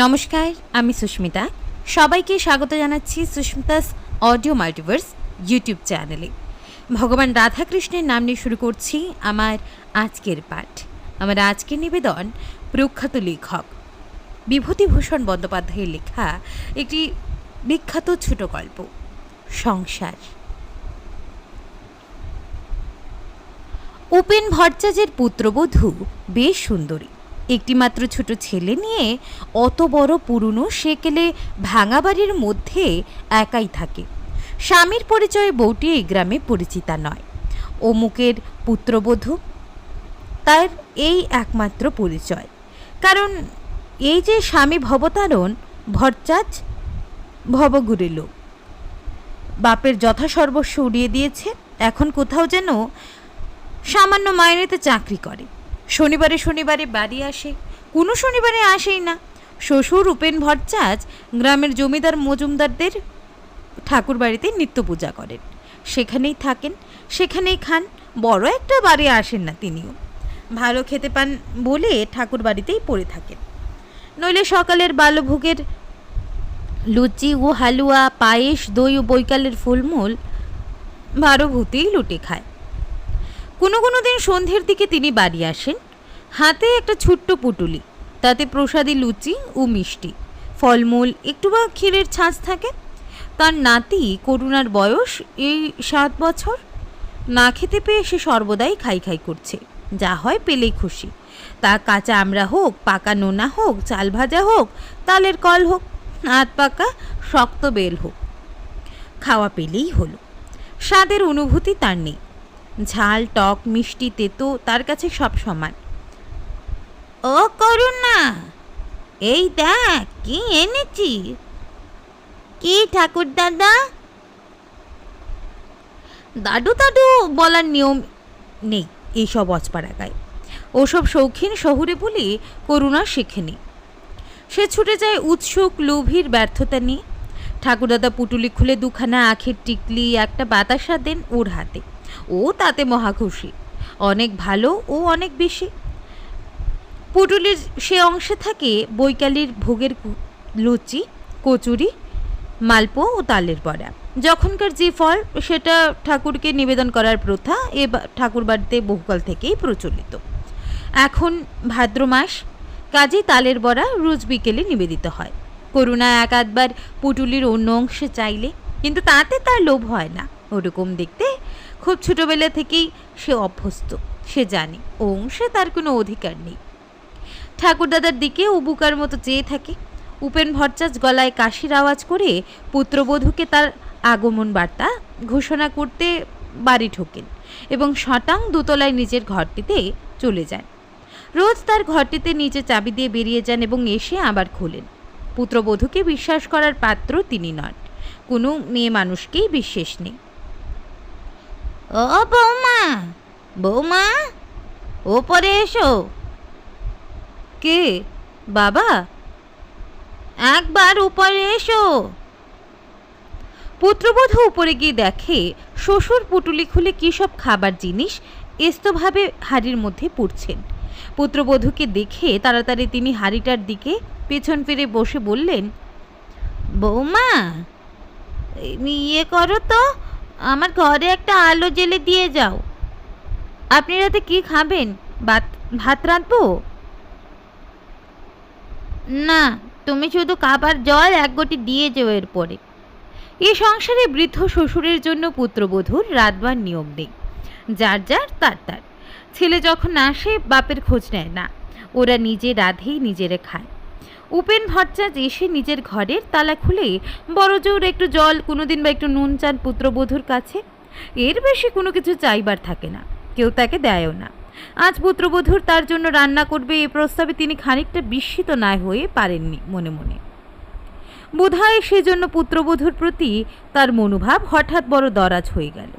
নমস্কার, আমি সুস্মিতা। সবাইকে স্বাগত জানাচ্ছি সুস্মিতাস অডিও মাল্টিভার্স ইউটিউব চ্যানেলে। ভগবান রাধাকৃষ্ণের নাম নিয়ে শুরু করছি আমার আজকের পাঠ। আমার আজকের নিবেদন প্রখ্যাত লেখক বিভূতিভূষণ বন্দ্যোপাধ্যায়ের লেখা একটি বিখ্যাত ছোট গল্প, সংসার। উপেন ভট্টাচার্যের পুত্রবধূ বেশ সুন্দরী। একটিমাত্র ছোট ছেলে নিয়ে অত বড় পুরনো সেকেলে ভাঙা বাড়ির মধ্যে একাই থাকে। স্বামীর পরিচয়ে বউটি এই গ্রামে পরিচিতা নয়। অমুকের পুত্রবধূ তার এই একমাত্র পরিচয়। কারণ এই যে স্বামী ভবতারণ ভট্টাচ ভবগুরে লোক। বাপের যথাসর্বস্ব উড়িয়ে দিয়েছে, এখন কোথাও যেন সামান্য মাইনেতে চাকরি করে। শনিবারে শনিবারে বাড়ি আসে। কোনো শনিবারে আসেই না। শ্বশুর, উপেন ভট্টাচ গ্রামের জমিদার মজুমদারদের ঠাকুর বাড়িতে নিত্য পূজা করেন। সেখানেই থাকেন, সেখানেই খান। বড় একটা বাড়ি আসেন না তিনিও। ভালো খেতে পান বলে ঠাকুর বাড়িতেই পড়ে থাকেন। নইলে সকালের বালভোগের লুচি ও হালুয়া, পায়েস, দই ও বৈকালের ফুলমূল ভারভূতেই লুটে খায়। কোনো কোনো দিন সন্ধ্যের দিকে তিনি বাড়ি আসেন। হাতে একটা ছোট্ট পুটুলি, তাতে প্রসাদী লুচি ও মিষ্টি, ফলমূল, একটু বা ক্ষীরের ছাঁচ থাকে। তার নাতি করুণার বয়স এই সাত বছর। না খেতে পেয়ে সে সর্বদাই খাই খাই করছে। যা হয় পেলেই খুশি। তা কাঁচা আমড়া হোক, পাকা নোনা হোক, চাল ভাজা হোক, তালের কল হোক, হাত পাকা, শক্ত বেল হোক। খাওয়া পেলেই হলো। স্বাদের অনুভূতি তার নেই। ঝাল, টক, মিষ্টি, তেতো তার কাছে সব সমান। ও করুণা, এই দেখ, কি এনেছি। কি ঠাকুর দাদা? দাদু দাদু, বলার নিয়ম নেই এইসব অজপাড়াগায় ওসব শৌখিন শহুরে বলে করুণা শেখেনি। সে ছুটে যায় উৎসুক, লোভীর ব্যর্থতা নিয়ে। ঠাকুরদাদা পুটুলি খুলে দুখানা আখের টিকলি, একটা বাতাসা দেন ওর হাতে। ও তাতে মহা খুশি। অনেক ভালো ও অনেক বেশি। পুটুলির সে অংশে থাকে বৈকালির ভোগের লুচি, কচুরি, মালপো ও তালের বড়া। যখনকার যে ফল, সেটা ঠাকুরকে নিবেদন করার প্রথা এ ঠাকুর বাড়িতে বহুকাল থেকেই প্রচলিত। এখন ভাদ্র মাস, কাজে তালের বড়া রোজ বিকেলে নিবেদিত হয়। করুণা এক আধবার পুটুলির অন্য অংশে চাইলে, কিন্তু তাতে তার লোভ হয় না। ওরকম দেখতে খুব ছোটোবেলা থেকেই সে অভ্যস্ত। সে জানে ও অংশে তার কোনো অধিকার নেই। ঠাকুরদাদার দিকে উবুকার মতো চেয়ে থাকে। উপেন ভট্টাচ গলায় কাশির আওয়াজ করে পুত্রবধূকে তার আগমন বার্তা ঘোষণা করতে বাড়ি ঢোকেন এবং শটাং দোতলায় নিজের ঘরটিতে চলে যান। রোজ তার ঘরটিতে নিচে চাবি দিয়ে বেরিয়ে যান এবং এসে আবার খোলেন। পুত্রবধূকে বিশ্বাস করার পাত্র তিনি নন। কোনো মেয়ে মানুষকেই বিশ্বাস নেই। ও বৌমা বৌমা, ওপরে এসো। কে? বাবা? একবার উপরে এসো। পুত্রবধূ উপরে গিয়ে দেখে, শ্বশুর পুটুলি খুলে কী সব খাবার জিনিস এস্তভাবে হাড়ির মধ্যে পুড়ছেন। পুত্রবধূকে দেখে তাড়াতাড়ি তিনি হাড়িটার দিকে পেছন ফিরে বসে বললেন, বৌমা ইয়ে করো তো আমার ঘরে একটা আলো জেলে দিয়ে যাও। আপনি রাতে কি খাবেন? ভাত ভাত রাঁধবো? না, তুমি শুধু কাবার জল এক গটি দিয়ে যেও এরপরে। এ সংসারে বৃদ্ধ শ্বশুরের জন্য পুত্রবধূর রাতবার নিয়ম নেই। যার যার, তার তার। ছেলে যখন আসে, বাপের খোঁজ নেয় না। ওরা নিজে রাধেই নিজেরে খায়। উপেন ভট্টাচ এসে নিজের ঘরের তালা খুলে, বড় জোর, একটু জল, কোনোদিন বা একটু নুন চান পুত্রবধূর কাছে? এর বেশি কোনো কিছু চাইবার থাকে না, কেউ তাকে দেয়ও না। আজ পুত্রবধূর তার জন্য রান্না করবে এই প্রস্তাবে তিনি খানিকটা বিস্মিত না হয়ে পারেননি মনে মনে। বোধহয় সেজন্য পুত্রবধূর প্রতি তার মনোভাব হঠাৎ বড় দরাজ হয়ে গেল।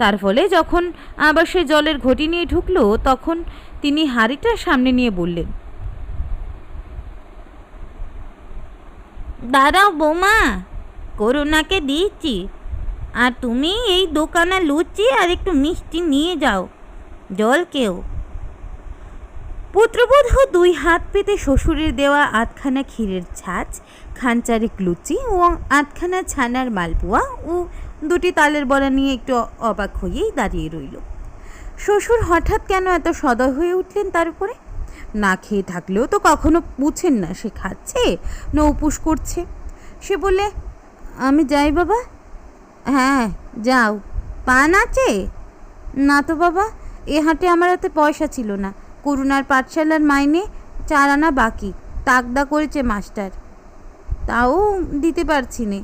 তার ফলে যখন আবার সে জলের ঘটি নিয়ে ঢুকলো, তখন তিনি হাঁড়িটা সামনে নিয়ে বললেন দাঁড়াও বৌমা, করুণাকে দিয়েছি আর তুমি এই দোকানে লুচি আর একটু মিষ্টি নিয়ে যাও, জল কেউ পুত্রবধূ দুই হাত পেতে শ্বশুরের দেওয়া আধখানা ক্ষীরের ছাঁচ, খানচারেক লুচি ও আধখানা ছানার মালপোয়া ও দুটি তালের বড়া নিয়ে একটু অবাক হয়েই দাঁড়িয়ে রইল। শ্বশুর হঠাৎ কেন এত সদয় হয়ে উঠলেন তার উপরে? না খেয়ে থাকলেও তো কখনো বুঝেন না সে খাচ্ছে না উপোস করছে। সে বলে আমি যাই বাবা। হ্যাঁ যাও। পান আছে? না তো বাবা, এ হাটে আমার হাতে পয়সা ছিল না। করুণার পাঠশালার মাইনে চার আনা বাকি তাকদা করেছে মাস্টার। তাও দিতে পারছি নে।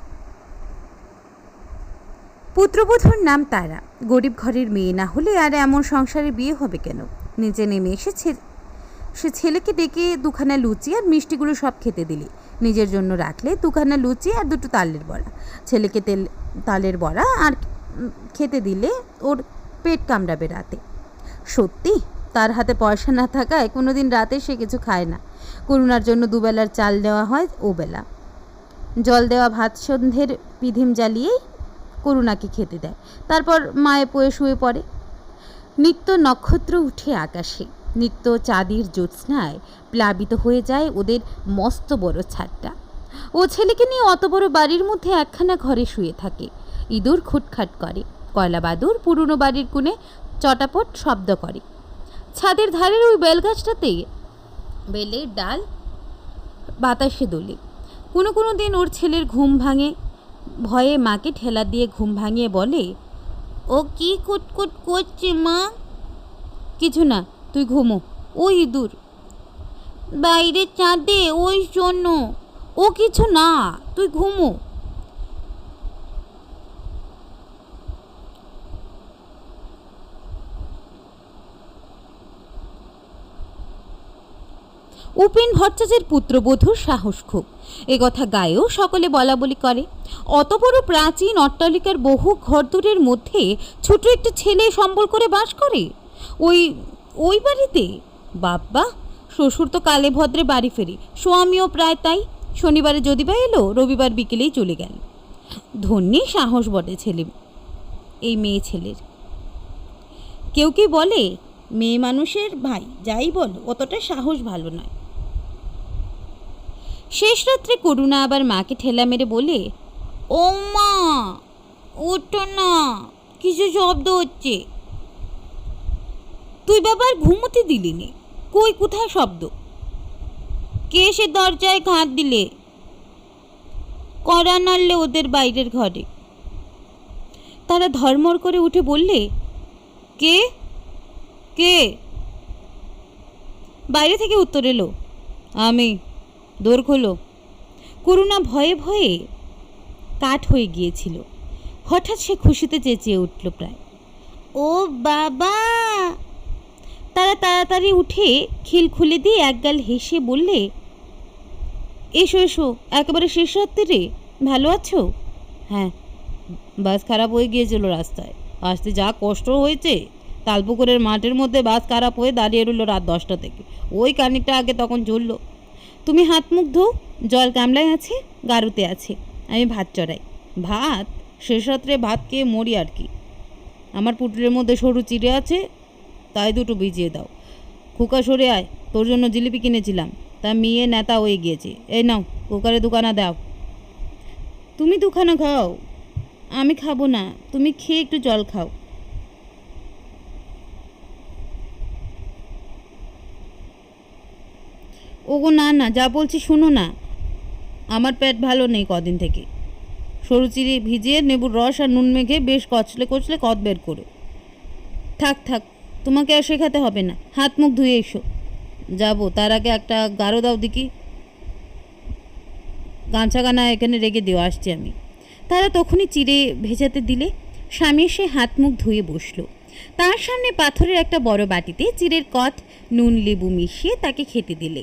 পুত্রবধূর নাম তারা। গরিব ঘরের মেয়ে না হলে আর এমন সংসারে বিয়ে হবে কেন? নিচে নেমে এসে ছে- সে ছেলেকে ডেকে দুখানা লুচি আর মিষ্টিগুলো সব খেতে দিলি। নিজের জন্য রাখলে দুখানা লুচি আর দুটো তালের বড়া। ছেলেকে তেল, তালের বড়া আর খেতে দিলে ওর পেট কামড়াবে রাতে। সত্যি? তার হাতে পয়সা না থাকায় কোনো দিন রাতে সে কিছু খায় না। করুণার জন্য দুবেলার চাল দেওয়া হয় ওবেলা। জল দেওয়া ভাত সন্ধ্যের পিধিম জ্বালিয়েই করুণাকে খেতে দেয়। তারপর মায়ে পয়ে শুয়ে পড়ে। নিত্য নক্ষত্র উঠে আকাশে। নিত্য চাঁদির জ্যোৎস্নায় প্লাবিত হয়ে যায় ওদের মস্ত বড় ছাদটা। ও ছেলেকে নিয়ে অত বড় বাড়ির মধ্যে একখানা ঘরে শুয়ে থাকে। ইঁদুর খুটখাট করে, কয়লা বাদুর পুরনো বাড়ির কোণে চটাপট শব্দ করে। ছাদের ধারের ওই বেলগাছটাতে বেলের ডাল, বাতাসে দোলে। কোনো কোনো দিন ওর ছেলের ঘুম ভাঙে, ভয়ে মাকে ঠেলা দিয়ে ঘুম ভাঙিয়ে বলে, ও কি কুটকুট করছে মা? কিছু না তুই ঘুমো। ওই ইঁদুর। বাইরে চাঁদে, ওই জন্য ও কিছু না, তুই ঘুমো। উপেন ভট্টাচার্যের পুত্রবধূর সাহস খুব। এ কথা গায়েও সকলে বলা বলি করে। অত বড় প্রাচীন অট্টালিকার বহু ঘরদূরের মধ্যে ছোট একটা ছেলে সম্বল করে বাস করে। ওই ওই বাড়িতে? বাব্বা, শ্বশুর তো কালে ভদ্রে বাড়ি ফেরি, স্বামীও প্রায় তাই। শনিবারে যদি বা এলো, রবিবার বিকেলেই চলে গেল। ধন্যী সাহস বটে ছেলে, এই মেয়ে ছেলের। কেউ কি বলে, মেয়ে মানুষের ভাই, যাই বল, অতটা সাহস ভালো নয়। শেষ রাত্রে করুণা আবার মাকে ঠেলা মেরে বলে ও মা ওঠো না, কিছু শব্দ হচ্ছে। তুই বাবার ঘুমোতে দিলি নে কই, কোথায় শব্দ? কে সে দরজায় ঘাট দিলে? কড়া নাড়লে ওদের বাইরের ঘরে। তারা ধর্মর করে উঠে বললে, কে? কে? বাইরে থেকে উত্তর এলো, আমি, দোর খোলো। করুণা ভয়ে ভয়ে কাঠ হয়ে গিয়েছিল। হঠাৎ সে খুশিতে চেঁচিয়ে উঠল প্রায়। ও বাবা! তারা তাড়াতাড়ি উঠে খিল খুলে দিয়ে একগাল হেসে বললে, এসো এসো, একেবারে শেষ রাত্রিরে ভালো আছো? হ্যাঁ বাস খারাপ হয়ে গিয়েছিল রাস্তায়। আসতে যা কষ্ট হয়েছে, তালপুকুরের মাঠের মধ্যে বাস খারাপ হয়ে দাঁড়িয়ে রইল রাত দশটা থেকে। ওই কানিকটা আগে তখন জ্বললো। তুমি হাত মুখ ধো, জল গামলায় আছে, গারুতে আছে, আমি ভাত চড়াই। ভাত? শেষ রাত্রে ভাত খেয়ে মরি আর কি। আমার পুটুরের মধ্যে সরু চিড়ে আছে তাই দুটো ভিজিয়ে দাও। খুকা, সরে আয়। তোর জন্য জিলিপি কিনেছিলাম। তা মেয়ে নেতা হয়ে গিয়েছে। এই নাও, কুকারে দুখানা দাও। তুমি দুখানা খাও। আমি খাব না। তুমি খেয়ে একটু জল খাও। ওগো, না না, যা বলছি শোনো না। আমার পেট ভালো নেই কদিন থেকে। সরু চিড়ে ভিজিয়ে নেবুর রস আর নুন মেখে বেশ কচলে কচলে কদ বের করে। থাক থাক। তোমাকে আর শেখাতে হবে না। হাত মুখ ধুয়ে এসো। যাব। তার আগে একটা গাঢ় দাও দেখি। গানা এখানে রেগে দিও, আসছি আমি। তারা তখনই চিড়ে ভেজাতে দিলে স্বামী এসে হাত মুখ ধুয়ে বসল। তার সামনে পাথরের একটা বড় বাটিতে চিড়ের কট নুন, লেবু মিশিয়ে তাকে খেতে দিলে।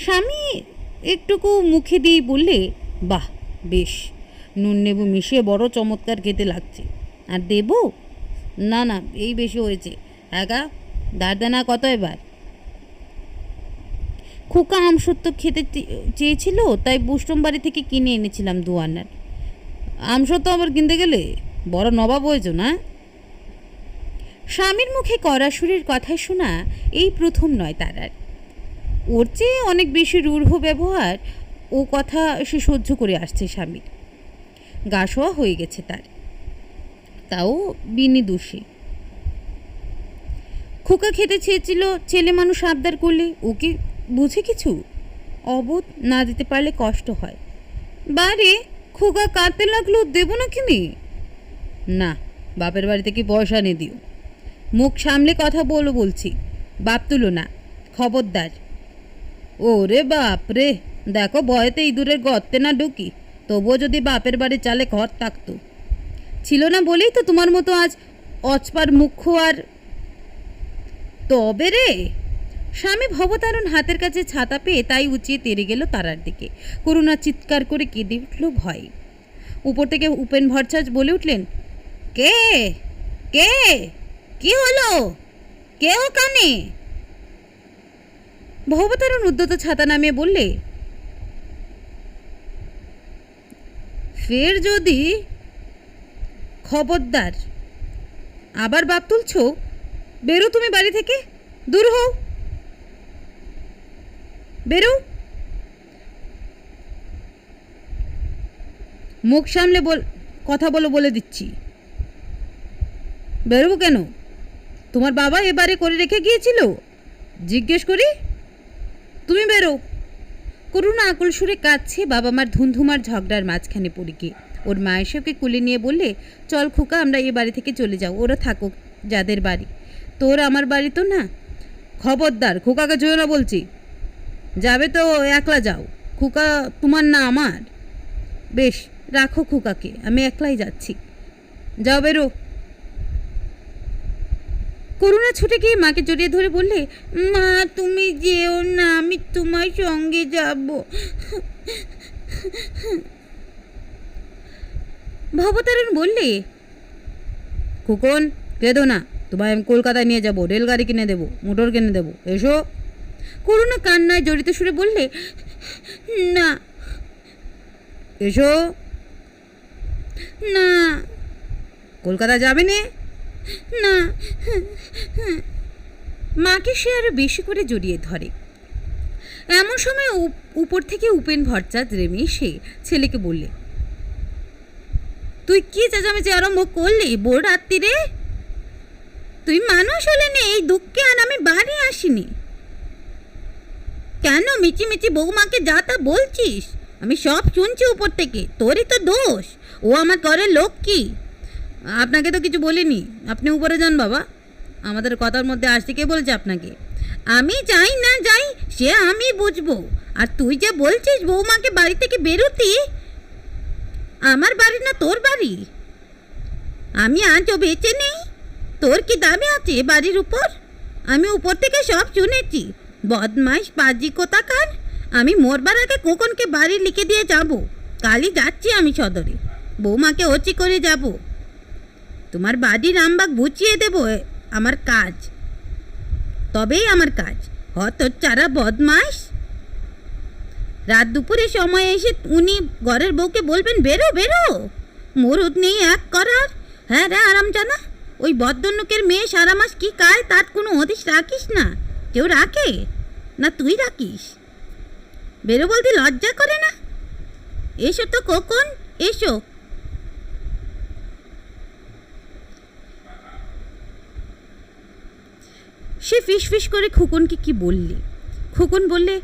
স্বামী একটুকু মুখে দিয়ে বললে, বাহ, বেশ। নুন, লেবু মিশিয়ে বড় চমৎকার খেতে লাগছে। আর দেবো? না না, এই বেশি হয়েছে। একা দারদানা কত এবার? খোকা আমসত্ব খেতে চেয়েছিল, তাই বুষ্টম বাড়ি থেকে কিনে এনেছিলাম দু আনার আমসত্ব আবার কিনতে গেলে? বড় নবাব হয়েছো না স্বামীর মুখে কড়াশুরির কথা শোনা এই প্রথম নয় তার আর। ওর চেয়ে অনেক বেশি রূঢ় ব্যবহার ও কথা সে সহ্য করে আসছে স্বামীর। গা শোয়া হয়ে গেছে তার। তাও বিনি দোষী। খোকা খেতে চেয়েছিল, ছেলে মানুষ আবদার করলে। ওকে বুঝে কিছু? অবোধ না দিতে পারলে কষ্ট হয়। বারে, খোকা কাঁদতে লাগল, দেবো না? কিনি না, বাপের বাড়ি থেকে পয়সা এনে দিও। মুখ সামলে কথা বলো বলছি। বাপ তুলো না, খবরদার। ওরে বাপ রে, দেখো ভয়েতে ইঁদুরের গর্তে না ঢুকি, তবুও যদি বাপের বাড়ি চালে ঘর থাকতো। ছিল না বলেই তো তোমার মতো আজ অচপার মুখ্য আর তবে রে, স্বামী ভবতারণ হাতের কাছে ছাতা পেয়ে তাই উঁচিয়ে তেরে গেল তারার দিকে। করুণা চিৎকার করে কেঁদে উঠল ভয়। উপর থেকে উপেন ভরছাছ বলে উঠলেন, কে? কে? কি হলো? কে ওখানে? ভবতারণ উদ্যত ছাতা নামিয়ে বললে, ফের যদি খবরদার আবার বাপ তুলছ বেরো তুমি বাড়ি থেকে। দূর হও। বেরো। মুখ সামলে বল, কথা বলো বলে দিচ্ছি। বেরোবো কেন? তোমার বাবা এবারে করে রেখে গিয়েছিল? জিজ্ঞেস করি। তুমি বেরো। করুণা আকুল সুরে কাঁদছে বাবা মার ধুমধুমার ঝগড়ার মাঝখানে পড়ে গিয়ে ওর মা এসে ওকে কুলে নিয়ে বললে, চল খোকা, আমরা এ বাড়ি থেকে চলে যাও। ওরা থাকুক যাদের বাড়ি। তোর আমার বাড়ি তো না? খবরদার, খোকাকে যেও না বলছি। যাবে তো, একলা যাও। খোকা তোমার না আমার। বেশ, রাখো খোকাকে, আমি একলাই যাচ্ছি। যাও বেরো। করুণা ছুটে গিয়ে মাকে জড়িয়ে ধরে বললে, মা, তুমি যেও না, আমি তোমার সঙ্গে যাব। ভবতারণ বললে, খোকন, কেঁদো না। তোমায় আমি কলকাতায় নিয়ে যাব, রেলগাড়ি কিনে দেবো, মোটর কিনে দেবো। এসো। করুণা কান্নায় জড়িত সুরে বললে, না। এসো। না। কলকাতা যাবে না। না। মাকে সে আরও বেশি করে জড়িয়ে ধরে। এমন সময় উপ- উপর থেকে উপেন ভট্টাচ রেমে এসে ছেলেকে বললে, তুই কি চেঁচামেচি আরম্ভ করলি, বোর রাত্রিরে তুই মানুষ হলে নে, এই দুঃখে আর আমি বাড়ি আসিনি। কেন মিচি মিচি বৌমাকে যা তা বলছিস? আমি সব শুনছি উপর থেকে, তোরই তো দোষ, ও আমার ঘরের লোক কি আপনাকে তো কিছু বলিনি, আপনি উপরে যান বাবা। আমাদের কথার মধ্যে আসতে কে বলেছে আপনাকে? আমি যাই না যাই, সে আমি বুঝব। আর তুই যে বলছিস বৌমাকে বাড়ি থেকে বেরোতি, আমার বাড়ি না তোর বাড়ি? আমি আজও বেঁচে নেই। তোর কি দাবি আছে বাড়ির উপর? আমি উপর থেকে সব শুনেছি। বদমাইশ, পাজি কোথাকার? আমি মরবার আগে কোকনকে বাড়ি লিখে দিয়ে যাব। কালই যাচ্ছি আমি সদরে। বৌমাকে ওচি করে যাব। তোমার বাড়ির রামবাগ বুঝিয়ে দেবো আমার কাজ। তবেই আমার কাজ। হত চারা বদমাইশ। রাত দুপুরে সময় এসে উনি ঘরের বউকে বলবেন, বেরো বেরো। মরুদ নেই এক করার। হ্যাঁ রে আরাম জানা ওই বদ্দন্নকের মেয়ে সারা মাস কি কায় তার কোনো হদিশ রাখিস না? কেউ রাখে? না তুই রাখিস? বেরো বলতে লজ্জা করে না? এসো তো কখন এসো। সে ফিস করে খোকনকে কি বললে? খোকন বললে,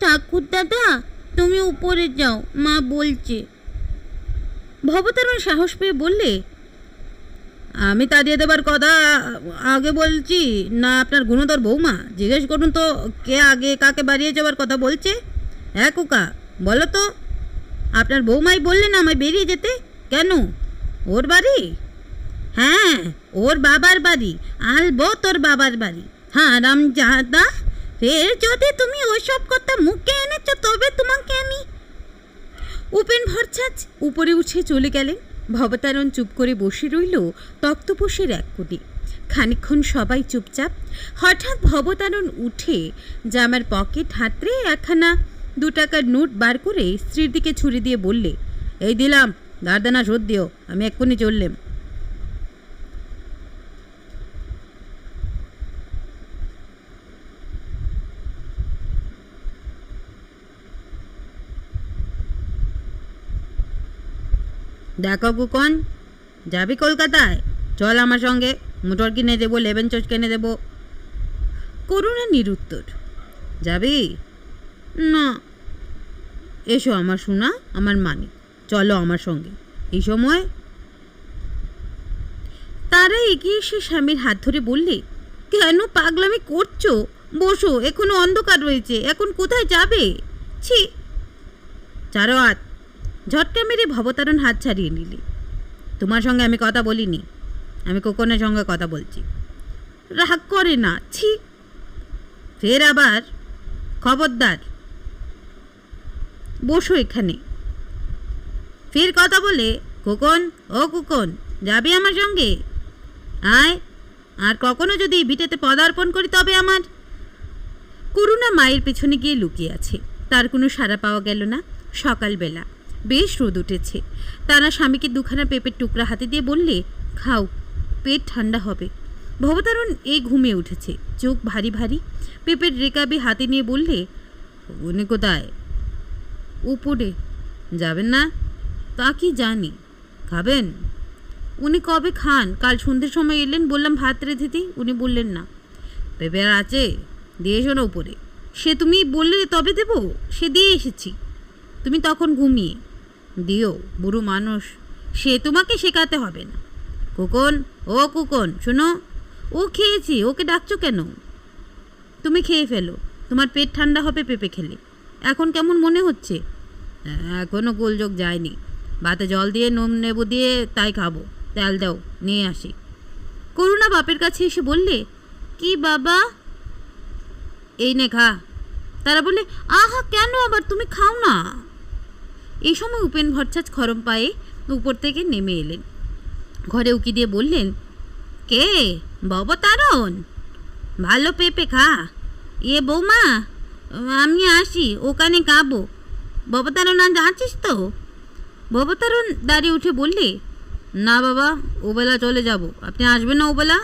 ঠাকুর দাদা, তুমি উপরে যাও, মা বলছে। ভবতারণ সাহস পেয়ে বললে আমি তাড়িয়ে দেবার কথা আগে বলছি। না, আপনার গুণধর বৌমা, জিজ্ঞেস করুন তো, কে আগে কাকে বাড়িয়ে যাওয়ার কথা বলছে? হ্যাঁ কুকা, বলো তো। আপনার বৌমাই বললেন আমায় বেরিয়ে যেতে? কেন? ওর বাড়ি? হ্যাঁ ওর বাবার বাড়ি, আলবো তোর বাবার বাড়ি। হ্যাঁ রামজাদা ফের যদি তুমি ওইসব কথা মুখে এনেছো, তবে তোমাকে আমি উপেন ভরছাছ উপরে উঠে চলে গেলেন। ভবতারণ চুপ করে বসে রইল তক্তপোষের এক কোটি। খানিক্ষণ সবাই চুপচাপ। হঠাৎ ভবতারণ উঠে জামার পকেট হাতড়ে একখানা দু টাকার নোট বার করে স্ত্রীর দিকে ছুরি দিয়ে বললে, এই দিলাম দাঁড়দানা রোদ দিও, আমি এক্ষুনি চললেম। দেখো কুকন, যাবি কলকাতায়? চল আমার সঙ্গে, মোটর কিনে দেবো, লেবেন চোচ কিনে দেবো। করুণা নিরুত্তর, যাবি? না। এসো আমার শোনা আমার মানি, চলো আমার সঙ্গে। এই সময়? তারা এগিয়ে এসে স্বামীর হাত ধরে বললে, কেন পাগলামি করছ? বসো, এখনও অন্ধকার রয়েছে, এখন কোথায় যাবে? ছি। চারো হাত ঝটকা মেরে ভবতারণ হাত ছাড়িয়ে নিলি। তোমার সঙ্গে আমি কথা বলিনি। আমি কোকনের সঙ্গে কথা বলছি। রাগ করে না, ছি। ফের আবার খবরদার। বসো এখানে। ফের কথা বলে খোকন ও খোকন যাবে আমার সঙ্গে? আয়, আর কখনো যদি ভিটেতে পদার্পণ করি তবে আমার? করুণা মায়ের পেছনে গিয়ে লুকিয়ে আছে। তার কোনো সাড়া পাওয়া গেল না। সকালবেলা বেশ রোদ উঠেছে। তারা স্বামীকে দুখানা পেঁপের টুকরা হাতে দিয়ে বললে, খাও, পেট ঠান্ডা হবে। ভবতারণ এই ঘুমিয়ে উঠেছে। চোখ ভারী ভারী। পেঁপের রেকাবি হাতে নিয়ে বললে, উনি কোথায়? উপরে। যাবেন না? তা কি জানি। খাবেন? উনি কবে খান? কাল সন্ধ্যের সময় এলেন, বললাম ভাত রেঁধে দিই, উনি বললেন না। পেঁপে আছে? দিয়ে এসো না উপরে। সে তুমি বললে তবে দেব? সে দিয়ে এসেছি। তুমি তখন ঘুমিয়ে দিও, বুড়ো মানুষ। সে তোমাকে শেখাতে হবে না। কুকন ও কুকন শোনো। ও খেয়েছি, ওকে ডাকছো কেন? তুমি খেয়ে ফেলো। তোমার পেট ঠান্ডা হবে পেঁপে খেলে। এখন কেমন মনে হচ্ছে? এখনও গোলযোগ যায়নি। ভাতে জল দিয়ে, নুন নেবু দিয়ে তাই খাব। তেল দাও, নিয়ে আসি। করুণা বাপের কাছে এসে বললে, কি বাবা? এই নে খা। তারা বললে, আহা, কেন আবার? তুমি খাও না। এই সময় উপেন ভট্টাচ খরম পায়ে উপর থেকে নেমে এলেন। ঘরে উকি দিয়ে বললেন, কে? ববতারণ ভালো পেঁপে খা। এ বৌমা, আমি আসি, ওখানে খাব। ববতারণ আজ আছিস তো? ববতারণ দাঁড়িয়ে উঠে বললে, না বাবা, ওবেলা চলে যাব। আপনি আসবেন না ওবেলা?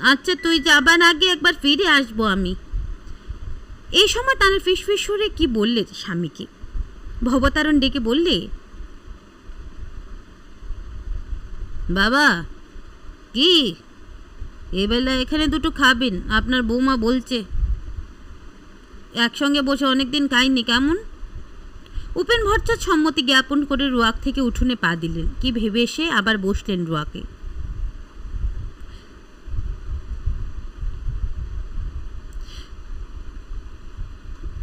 আচ্ছা তুই যাবার আগে একবার ফিরে আসব আমি। এই সময় তারা ফিসফিস সরে কি বললে স্বামীকে? ভবতারণ ডেকে বললে, বাবা, কি? এবেলা এখানে দুটো খাবেন, আপনার বৌমা বলছে। একসঙ্গে বসে অনেকদিন খাইনি, কেমন? উপেন ভট্টাচার্য সম্মতি জ্ঞাপন করে রুয়াক থেকে উঠোনে পা দিলেন। কি ভেবে এসে আবার বসলেন রুয়াকে।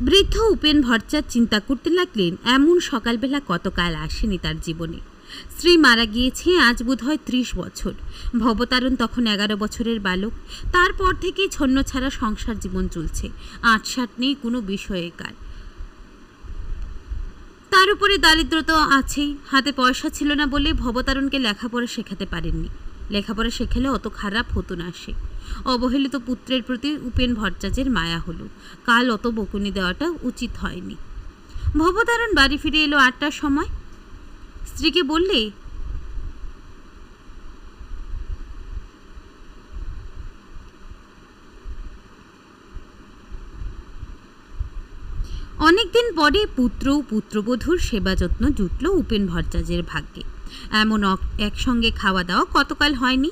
বৃদ্ধ উপেন ভট্টাচার্য চিন্তা করতে লাগলেন, এমন সকালবেলা কতকাল আসেনি তার জীবনে? স্ত্রী মারা গিয়েছে আজ বোধ হয় ত্রিশ বছর। ভবতারণ তখন এগারো বছরের বালক। তারপর থেকেই ছন্ন ছাড়া সংসার জীবন চলছে। আটসাট নেই কোনো বিষয়ে কার। তার উপরে দারিদ্র তো আছেই। হাতে পয়সা ছিল না বলে ভবতারণকে লেখাপড়া শেখাতে পারেননি। লেখাপড়া শেখালে অত খারাপ হতো না সে। অবহেলিত পুত্রের প্রতি উপেন ভট্টাচার্যের মায়া হলো। কাল অত বকুনি দেওয়াটা উচিত হয়নি। ভবতারণ বাড়ি ফিরে এলো আটটার সময়। স্ত্রীকে বললে, অনেকদিন পরে পুত্র ও পুত্রবধূর সেবা যত্ন জুটল উপেন ভট্টাচার্যের ভাগ্যে। এমন একসঙ্গে খাওয়া দাওয়া কতকাল হয়নি?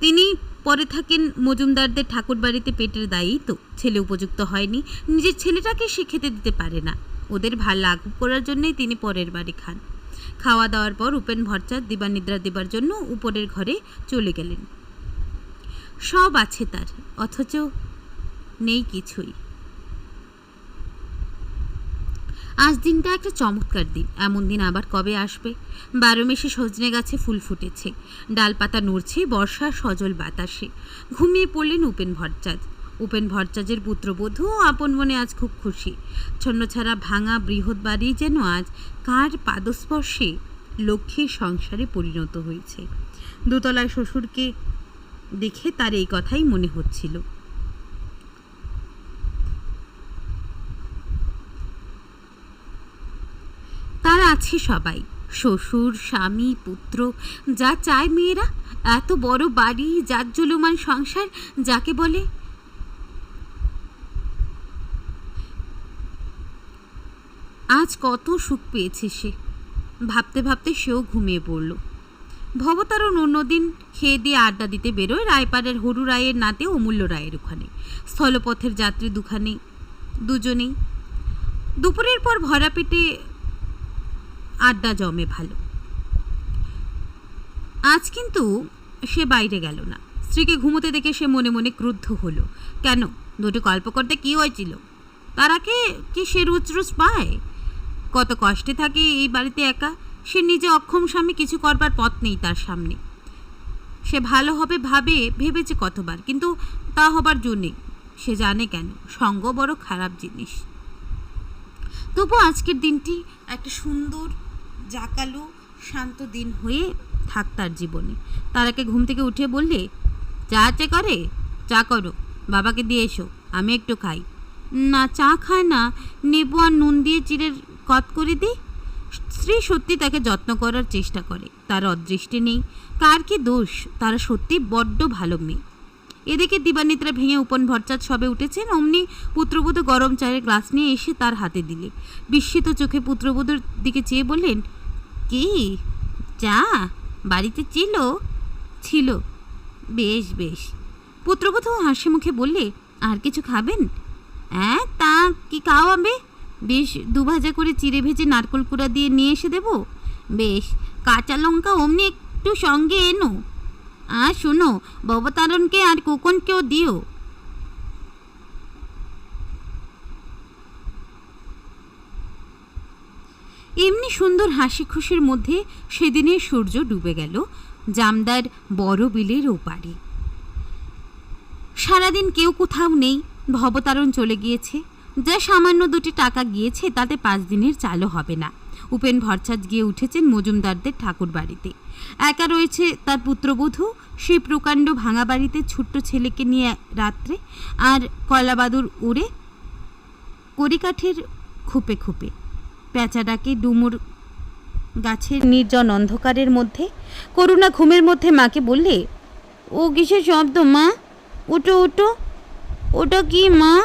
তিনি পরে থাকেন মজুমদারদের ঠাকুর বাড়িতে পেটের দায়ী তো, ছেলে উপযুক্ত হয়নি, নিজের ছেলেটাকে সে খেতে দিতে পারে না। ওদের ভালো লাঘব করার জন্যই তিনি পরের বাড়ি খান। খাওয়া দাওয়ার পর উপেন ভট্টাচার্য দিবানিদ্রা দেবার জন্য উপরের ঘরে চলে গেলেন। সব আছে তার, অথচ নেই কিছুই। আজ দিনটা একটা চমৎকার দিন। এমন দিন আবার কবে আসবে? বারো মেশে সজনে গাছে ফুল ফুটেছে। ডালপাতা নড়ছে বর্ষার সজল বাতাসে। ঘুমিয়ে পড়লেন উপেন ভট্টাচার্য। উপেন ভট্টাচার্যের পুত্রবধূ আপন মনে আজ খুব খুশি। ছন্নছাড়া ভাঙা বৃহৎ বাড়ি যেন আজ কার পাদস্পর্শে লক্ষ্মীর সংসারে পরিণত হয়েছে। দোতলায় শ্বশুরকে দেখে তার এই কথাই মনে হচ্ছিল তার আছে সবাই। শ্বশুর, স্বামী, পুত্র, যা চায় মেয়েরা, এত বড় বাড়ি জাজ্জলমান সংসার, যাকে বলে আজ কত সুখ পেয়েছে সে। ভাবতে ভাবতে সেও ঘুমিয়ে পড়ল। ভবতারণ অন্যদিন খেয়ে দিয়ে আড্ডা দিতে বেরোয় রায়পাড়ের হরু রায়ের নাতে অমূল্য রায়ের ওখানে। স্থলপথের যাত্রী দুখানে দুজনেই। দুপুরের পর ভরা পেটে আড্ডা জমে ভালো। আজ কিন্তু সে বাইরে গেল না। স্ত্রীকে ঘুমোতে দেখে সে মনে মনে ক্রুদ্ধ হলো। কেন? দুটো গল্প করতে কি হয়েছিল? তারাকে কি? সে রুচ রুচ পায়? কত কষ্টে থাকে এই বাড়িতে একা। সে নিজে অক্ষম স্বামী কিছু করবার পথ নেই তার সামনে। সে ভালো হবে ভাবে ভেবেছে কতবার, কিন্তু তা হবার জো নেই। সে জানে কেন? সঙ্গ বড় খারাপ জিনিস। তবু আজকের দিনটি একটা সুন্দর জাকালো শান্ত দিন হয়ে থাক তার জীবনে। তারাকে ঘুম থেকে উঠে বললে, চা চে করে চা করো, বাবাকে দিয়ে এসো, আমি একটু খাই। না, চা খায় না, নেবু আর নুন দিয়ে চিড়ের কত করে দিই স্ত্রী সত্যি তাকে যত্ন করার চেষ্টা করে, তার অদৃষ্টি নেই। কার কি দোষ? তারা সত্যি বড্ড ভালো মেয়ে। এদিকে দিবানিত্রা ভেঙে উপন ভরচাঁদ সবে উঠেছেন অমনি পুত্রবধূ গরম চায়ের গ্লাস নিয়ে এসে তার হাতে দিলে। বিস্মিত চোখে পুত্রবধূর দিকে চেয়ে বললেন, কি? চা বাড়িতে ছিল? ছিল। বেশ বেশ। পুত্রবধূ হাসি মুখে বললে, আর কিছু খাবেন? হ্যাঁ তা কি খাওয়াবে? বেশ, দুভাজা করে চিড়ে ভেজে নারকোল কুড়া দিয়ে নিয়ে এসে দেবো? বেশ, কাঁচা লঙ্কা অমনি একটু সঙ্গে এনো। আর শোনো, ভবতারণকে আর কোকনকেও দিও। এমনি সুন্দর হাসি খুশির মধ্যে সেদিনে সূর্য ডুবে গেল, জামদার বড় বিলের ওপারে। সারাদিন কেউ কোথাও নেই, ভবতারণ চলে গিয়েছে। যা সামান্য দুটি টাকা গিয়েছে, তাতে পাঁচ দিনের চালও হবে না। উপেন ভরছাদ গিয়ে উঠেছেন মজুমদারদের ঠাকুর বাড়িতে একা রয়েছে তার পুত্রবধূ। সেই প্রকাণ্ড ভাঙা বাড়িতে ছোট্ট ছেলেকে নিয়ে রাত্রে আর কলাবাদুর উড়ে কড়িকাঠের খুপে খুপে। পেঁচা ডাকে ডুমুর গাছের নির্জন অন্ধকারের মধ্যে, করুণা ঘুমের মধ্যে মাকে বললে, ও কিসের শব্দ মা? উঠো উঠো ওটা কি মা?